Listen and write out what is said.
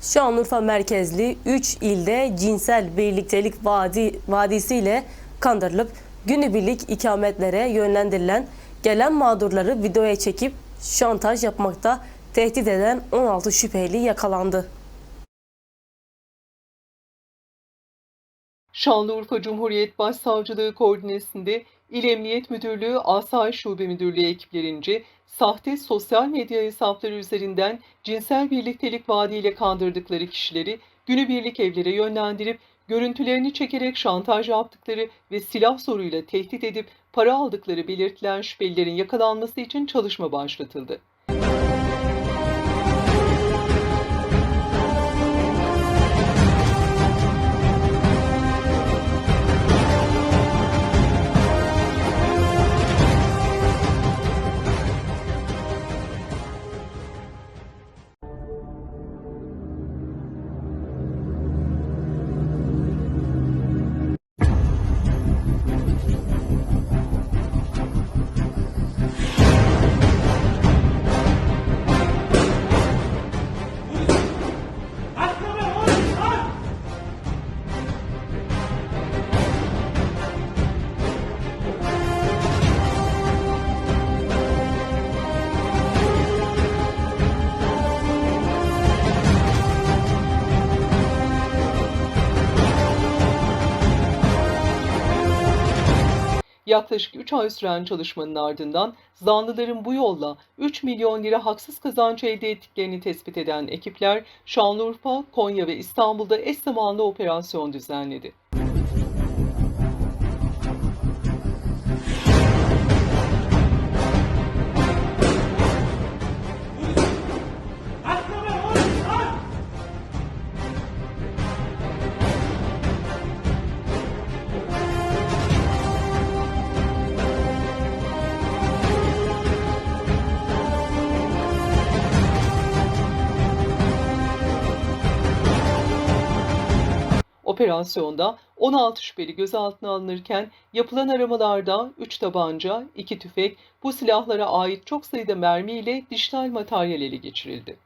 Şanlıurfa merkezli 3 ilde cinsel birliktelik vadi, vadisiyle kandırılıp günübirlik ikametlere yönlendirilen gelen mağdurları videoya çekip şantaj yapmakta tehdit eden 16 şüpheli yakalandı. Şanlıurfa Cumhuriyet Başsavcılığı koordinesinde İl Emniyet Müdürlüğü Asayiş Şube Müdürlüğü ekiplerince sahte sosyal medya hesapları üzerinden cinsel birliktelik vaadiyle kandırdıkları kişileri günübirlik evlere yönlendirip görüntülerini çekerek şantaj yaptıkları ve silah zoruyla tehdit edip para aldıkları belirtilen şüphelilerin yakalanması için çalışma başlatıldı. Yaklaşık 3 ay süren çalışmanın ardından zanlıların bu yolla 3 milyon lira haksız kazanç elde ettiklerini tespit eden ekipler Şanlıurfa, Konya ve İstanbul'da eş zamanlı operasyon düzenledi. Operasyonda 16 şüpheli gözaltına alınırken yapılan aramalarda 3 tabanca, 2 tüfek, bu silahlara ait çok sayıda mermi ile dijital materyal ele geçirildi.